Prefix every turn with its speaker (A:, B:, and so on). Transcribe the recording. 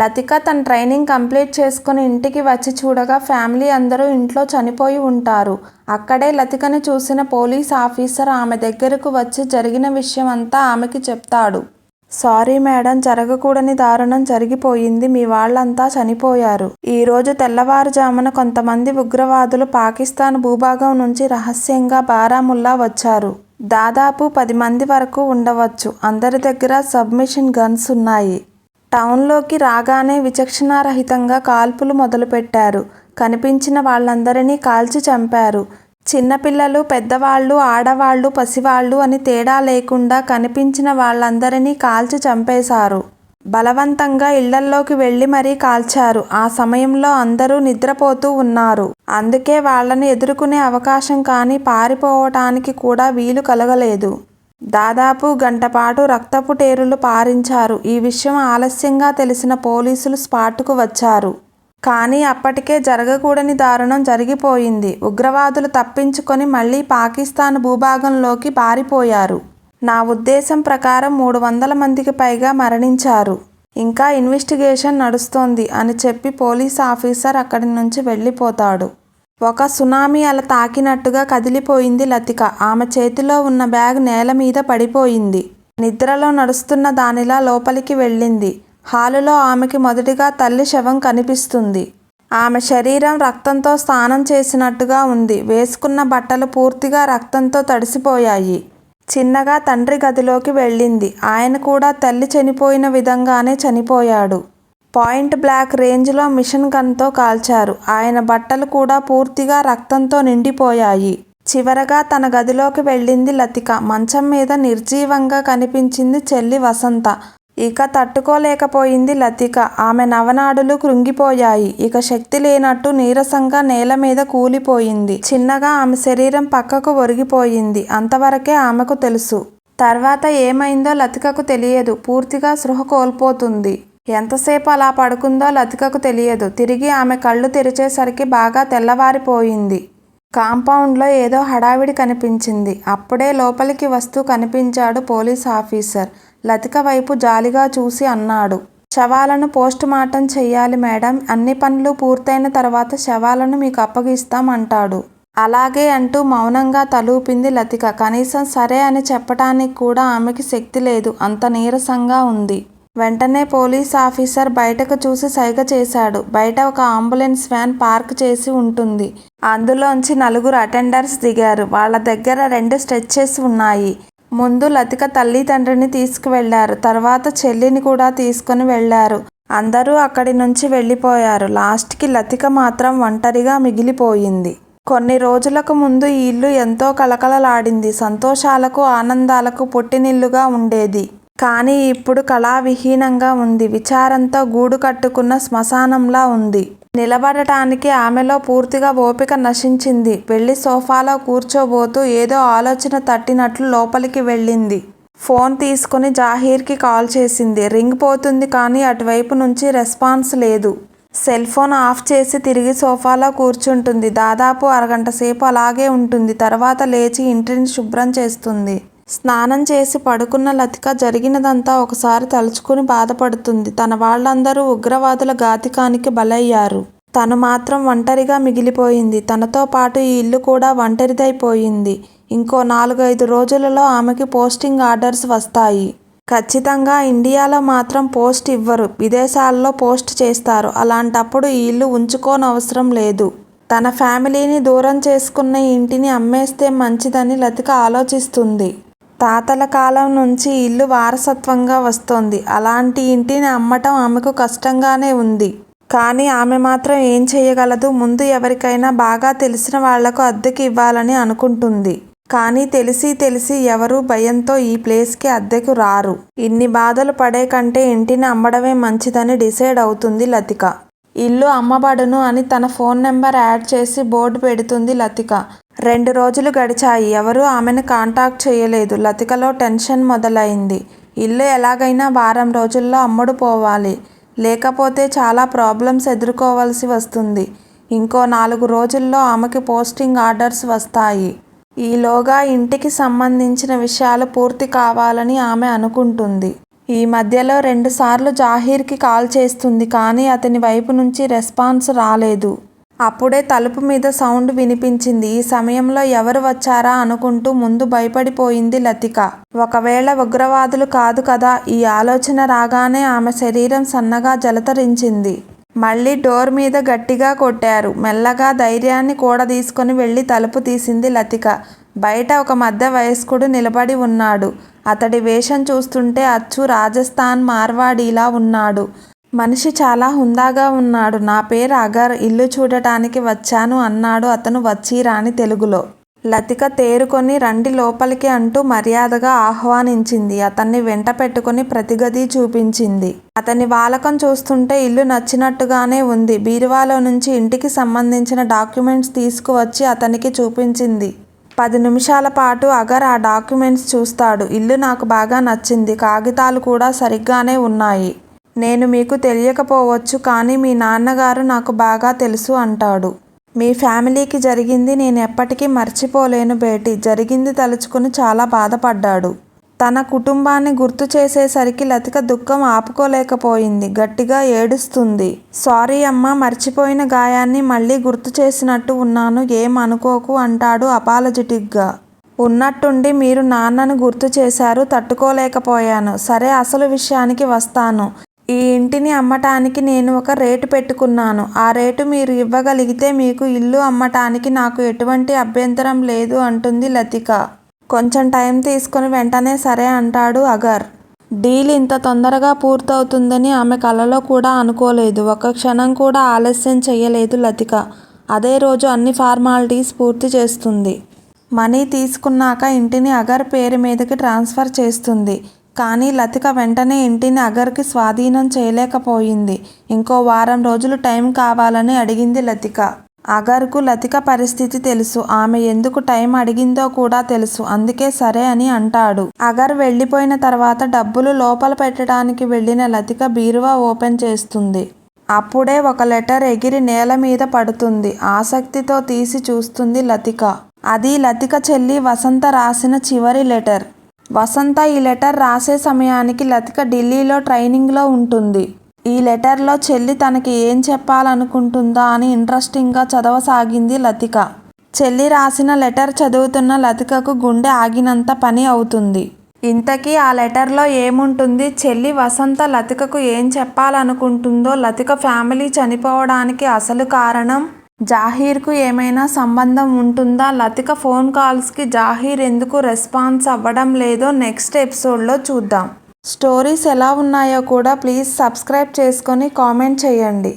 A: లతిక తన training complete చేసుకుని ఇంటికి వచ్చి చూడగా ఫ్యామిలీ అందరూ ఇంట్లో చనిపోయి ఉంటారు. అక్కడే లతికని చూసిన పోలీస్ ఆఫీసర్ ఆమె దగ్గరకు వచ్చి జరిగిన విషయం అంతా ఆమెకి చెప్తాడు. సారీ మేడం జరగకూడని దారుణం జరిగిపోయింది. మీ వాళ్ళంతా చనిపోయారు. ఈరోజు తెల్లవారుజామున కొంతమంది ఉగ్రవాదులు పాకిస్తాన్ భూభాగం నుంచి రహస్యంగా బారాముల్లా వచ్చారు. దాదాపు పది మంది వరకు ఉండవచ్చు. అందరి దగ్గర సబ్మిషన్ గన్స్ ఉన్నాయి. టౌన్లోకి రాగానే విచక్షణారహితంగా కాల్పులు మొదలుపెట్టారు. కనిపించిన వాళ్ళందరినీ కాల్చి చంపారు. చిన్నపిల్లలు పెద్దవాళ్ళు ఆడవాళ్ళు పసివాళ్ళు అని తేడా లేకుండా కనిపించిన వాళ్ళందరినీ కాల్చి చంపేశారు. బలవంతంగా ఇళ్ళల్లోకి వెళ్ళి మరీ కాల్చారు. ఆ సమయంలో అందరూ నిద్రపోతూ ఉన్నారు. అందుకే వాళ్ళని ఎదుర్కొనే అవకాశం కానీ పారిపోవటానికి కూడా వీలు కలగలేదు. దాదాపు గంటపాటు రక్తపు టేరులు పారించారు. ఈ విషయం ఆలస్యంగా తెలిసిన పోలీసులు స్పాటుకు వచ్చారు. కానీ అప్పటికే జరగకూడని దారుణం జరిగిపోయింది. ఉగ్రవాదులు తప్పించుకొని మళ్ళీ పాకిస్తాన్ భూభాగంలోకి పారిపోయారు. నా ఉద్దేశం ప్రకారం మూడు వందల మందికి పైగా మరణించారు. ఇంకా ఇన్వెస్టిగేషన్ నడుస్తోంది అని చెప్పి పోలీస్ ఆఫీసర్ అక్కడి నుంచి వెళ్ళిపోతాడు. ఒక సునామీ అల తాకినట్టుగా కదిలిపోయింది లతిక. ఆమె చేతిలో ఉన్న బ్యాగ్ నేల మీద పడిపోయింది. నిద్రలో నడుస్తున్న దానిలా లోపలికి వెళ్ళింది. హాలులో ఆమెకి మొదటిగా తల్లి శవం కనిపిస్తుంది. ఆమె శరీరం రక్తంతో స్నానం చేసినట్టుగా ఉంది. వేసుకున్న బట్టలు పూర్తిగా రక్తంతో తడిసిపోయాయి. చిన్నగా తండ్రి గదిలోకి వెళ్ళింది. ఆయన కూడా తల్లి చనిపోయిన విధంగానే చనిపోయాడు. పాయింట్ బ్లాక్ రేంజ్లో మిషన్ గన్తో కాల్చారు. ఆయన బట్టలు కూడా పూర్తిగా రక్తంతో నిండిపోయాయి. చివరగా తన గదిలోకి వెళ్ళింది లతిక. మంచం మీద నిర్జీవంగా కనిపించింది చెల్లి వసంత. ఇక తట్టుకోలేకపోయింది లతిక. ఆమె నవనాడులు కృంగిపోయాయి. ఇక శక్తి లేనట్టు నీరసంగా నేల మీద కూలిపోయింది. చిన్నగా ఆమె శరీరం పక్కకు ఒరిగిపోయింది. అంతవరకే ఆమెకు తెలుసు. తర్వాత ఏమైందో లతికకు తెలియదు. పూర్తిగా స్పృహ కోల్పోతుంది. ఎంతసేపు అలా పడుకుందో లతికకు తెలియదు. తిరిగి ఆమె కళ్ళు తెరిచేసరికి బాగా తెల్లవారిపోయింది. కాంపౌండ్లో ఏదో హడావిడి కనిపించింది. అప్పుడే లోపలికి వస్తూ కనిపించాడు పోలీస్ ఆఫీసర్. లతిక వైపు జాలిగా చూసి అన్నాడు. శవాలను పోస్ట్ మార్టం చెయ్యాలి మేడం. అన్ని పనులు పూర్తయిన తర్వాత శవాలను మీకు అప్పగిస్తాం అంటాడు. అలాగే అంటూ మౌనంగా తలూపింది లతిక. కనీసం సరే అని చెప్పటానికి కూడా ఆమెకి శక్తి లేదు. అంత నీరసంగా ఉంది. వెంటనే పోలీస్ ఆఫీసర్ బయటకు చూసి సైగ చేశాడు. బయట ఒక అంబులెన్స్ వ్యాన్ పార్క్ చేసి ఉంటుంది. అందులోంచి నలుగురు అటెండర్స్ దిగారు. వాళ్ళ దగ్గర రెండు స్ట్రెచ్చెస్ ఉన్నాయి. ముందు లతిక తల్లి తండ్రిని తీసుకువెళ్ళారు తర్వాత చెల్లిని కూడా తీసుకుని వెళ్ళారు అందరూ అక్కడి నుంచి వెళ్ళిపోయారు. లాస్ట్కి లతిక మాత్రం ఒంటరిగా మిగిలిపోయింది. కొన్ని రోజులకు ముందు ఈ ఇల్లు ఎంతో కలకలలాడింది సంతోషాలకు ఆనందాలకు పుట్టినిల్లుగా ఉండేది. కానీ ఇప్పుడు కళావిహీనంగా ఉంది. విచారంతో గూడు కట్టుకున్న శ్మశానంలా ఉంది. నిలబడటానికి ఆమెలో పూర్తిగా ఓపిక నశించింది. వెళ్ళి సోఫాలో కూర్చోబోతూ ఏదో ఆలోచన తట్టినట్లు లోపలికి వెళ్ళింది. ఫోన్ తీసుకుని జాహీర్కి కాల్ చేసింది. రింగ్ పోతుంది కానీ అటువైపు నుంచి రెస్పాన్స్ లేదు. సెల్ ఫోన్ ఆఫ్ చేసి తిరిగి సోఫాలో కూర్చుంటుంది. దాదాపు అరగంట సేపు అలాగే ఉంటుంది. తర్వాత లేచి ఇంటిని శుభ్రం చేస్తుంది. స్నానం చేసి పడుకున్న లతిక జరిగినదంతా ఒకసారి తలుచుకుని బాధపడుతుంది. తన వాళ్ళందరూ ఉగ్రవాదుల ఘాతికానికి బలయ్యారు. తను మాత్రం ఒంటరిగా మిగిలిపోయింది. తనతో పాటు ఈ ఇల్లు కూడా ఒంటరిదైపోయింది. ఇంకో నాలుగైదు రోజులలో ఆమెకి పోస్టింగ్ ఆర్డర్స్ వస్తాయి. ఖచ్చితంగా ఇండియాలో మాత్రం పోస్ట్ ఇవ్వరు. విదేశాల్లో పోస్ట్ చేస్తారు. అలాంటప్పుడు ఈ ఇల్లు ఉంచుకోనవసరం లేదు. తన ఫ్యామిలీని దూరం చేసుకున్న ఇంటిని అమ్మేస్తే మంచిదని లతిక ఆలోచిస్తుంది. తాతల కాలం నుంచి ఇల్లు వారసత్వంగా వస్తోంది. అలాంటి ఇంటిని అమ్మటం ఆమెకు కష్టంగానే ఉంది. కానీ ఆమె మాత్రం ఏం చేయగలదు? ముందు ఎవరికైనా బాగా తెలిసిన వాళ్ళకు అద్దెకి ఇవ్వాలని అనుకుంటుంది. కానీ తెలిసి తెలిసి ఎవరూ భయంతో ఈ ప్లేస్కి అద్దెకు రారు. ఇన్ని బాధలు పడే కంటే ఇంటిని అమ్మడమే మంచిదని డిసైడ్ అవుతుంది లతిక. ఇల్లు అమ్మబడును అని తన ఫోన్ నెంబర్ యాడ్ చేసి బోర్డు పెడుతుంది లతిక. రెండు రోజులు గడిచాయి. ఎవరూ ఆమెను కాంటాక్ట్ చేయలేదు. లతికలో టెన్షన్ మొదలైంది. ఇల్లు ఎలాగైనా వారం రోజుల్లో అమ్ముడు పోవాలి. లేకపోతే చాలా ప్రాబ్లమ్స్ ఎదుర్కోవాల్సి వస్తుంది. ఇంకో నాలుగు రోజుల్లో ఆమెకి పోస్టింగ్ ఆర్డర్స్ వస్తాయి. ఈలోగా ఇంటికి సంబంధించిన విషయాలు పూర్తి కావాలని ఆమె అనుకుంటుంది. ఈ మధ్యలో రెండుసార్లు జాహీర్కి కాల్ చేస్తుంది కానీ అతని వైపు నుంచి రెస్పాన్స్ రాలేదు. అప్పుడే తలుపు మీద సౌండ్ వినిపించింది. ఈ సమయంలో ఎవరు వచ్చారా అనుకుంటూ ముందు భయపడిపోయింది లతిక. ఒకవేళ ఉగ్రవాదులు కాదు కదా ఈ ఆలోచన రాగానే ఆమె శరీరం సన్నగా జలతరించింది. మళ్ళీ డోర్ మీద గట్టిగా కొట్టారు. మెల్లగా ధైర్యాన్ని కూడా తీసుకొని వెళ్ళి తలుపు తీసింది లతిక. బయట ఒక మధ్య వయస్కుడు నిలబడి ఉన్నాడు. అతడి వేషం చూస్తుంటే అచ్చు రాజస్థాన్ మార్వాడీలా ఉన్నాడు. మనిషి చాలా హుందాగా ఉన్నాడు. నా పేరు అగర్ ఇల్లు చూడటానికి వచ్చాను అన్నాడు అతను వచ్చి రాని తెలుగులో. లతిక తేరుకొని రండి లోపలికి అంటూ మర్యాదగా ఆహ్వానించింది. అతన్ని వెంట పెట్టుకుని ప్రతిగది చూపించింది. అతని వాలకం చూస్తుంటే ఇల్లు నచ్చినట్టుగానే ఉంది. బీరువాలో నుంచి ఇంటికి సంబంధించిన డాక్యుమెంట్స్ తీసుకువచ్చి అతనికి చూపించింది. పది నిమిషాల పాటు అగర్ ఆ డాక్యుమెంట్స్ చూస్తాడు. ఇల్లు నాకు బాగా నచ్చింది. కాగితాలు కూడా సరిగ్గానే ఉన్నాయి. నేను మీకు తెలియకపోవచ్చు కానీ మీ నాన్నగారు నాకు బాగా తెలుసు అంటాడు. మీ ఫ్యామిలీకి జరిగింది నేను ఎప్పటికీ మర్చిపోలేను బేటి. జరిగింది తలుచుకుని చాలా బాధపడ్డాడు. తన కుటుంబాన్ని గుర్తు చేసేసరికి లతిక దుఃఖం ఆపుకోలేకపోయింది. గట్టిగా ఏడుస్తుంది. సారీ అమ్మ మర్చిపోయిన గాయాన్ని మళ్ళీ గుర్తు చేసినట్టు ఉన్నాను. ఏం అనుకోకు అంటాడు అపాలజెటిక్గా. ఉన్నట్టుండి మీరు నాన్నను గుర్తు చేశారు తట్టుకోలేకపోయాను. సరే అసలు విషయానికి వస్తాను. ఈ ఇంటిని అమ్మటానికి నేను ఒక రేటు పెట్టుకున్నాను. ఆ రేటు మీరు ఇవ్వగలిగితే మీకు ఇల్లు అమ్మటానికి నాకు ఎటువంటి అభ్యంతరం లేదు అంటుంది లతిక. కొంచెం టైం తీసుకుని వెంటనే సరే అంటాడు అగర్. డీల్ ఇంత తొందరగా పూర్తవుతుందని ఆమె కలలో కూడా అనుకోలేదు. ఒక క్షణం కూడా ఆలస్యం చేయలేదు లతిక. అదే రోజు అన్ని ఫార్మాలిటీస్ పూర్తి చేస్తుంది. మనీ తీసుకున్నాక ఇంటిని అగర్ పేరు మీదకి ట్రాన్స్ఫర్ చేస్తుంది. కానీ లతిక వెంటనే ఇంటిని అగర్కి స్వాధీనం చేయలేకపోయింది. ఇంకో వారం రోజులు టైం కావాలని అడిగింది లతిక. అగర్కు లతిక పరిస్థితి తెలుసు. ఆమె ఎందుకు టైం అడిగిందో కూడా తెలుసు. అందుకే సరే అని అంటాడు. అగర్ వెళ్ళిపోయిన తర్వాత డబ్బులు లోపల పెట్టడానికి వెళ్ళిన లతిక బీరువా ఓపెన్ చేస్తుంది. అప్పుడే ఒక లెటర్ ఎగిరి నేల మీద పడుతుంది. ఆసక్తితో తీసి చూస్తుంది లతిక. అది లతిక చెల్లి వసంత రాసిన చివరి లెటర్. వసంత ఈ లెటర్ రాసే సమయానికి లతిక ఢిల్లీలో ట్రైనింగ్లో ఉంటుంది. ఈ లెటర్లో చెల్లి తనకి ఏం చెప్పాలనుకుంటుందా అని ఇంట్రెస్టింగ్గా చదవసాగింది లతిక. చెల్లి రాసిన లెటర్ చదువుతున్న లతికకు గుండె ఆగినంత పని అవుతుంది. ఇంతకీ ఆ లెటర్లో ఏముంటుంది? చెల్లి వసంత లతికకు ఏం చెప్పాలనుకుంటుందో లతిక ఫ్యామిలీ చనిపోవడానికి అసలు కారణం? జాహీర్కు ఏమైనా సంబంధం ఉంటుందా? లతిక ఫోన్ కాల్స్కి జాహీర్ ఎందుకు రెస్పాన్స్ అవ్వడం లేదో నెక్స్ట్ ఎపిసోడ్లో చూద్దాం. స్టోరీస్ ఎలా ఉన్నాయో కూడా ప్లీజ్ సబ్స్క్రైబ్ చేసుకొని కామెంట్ చేయండి.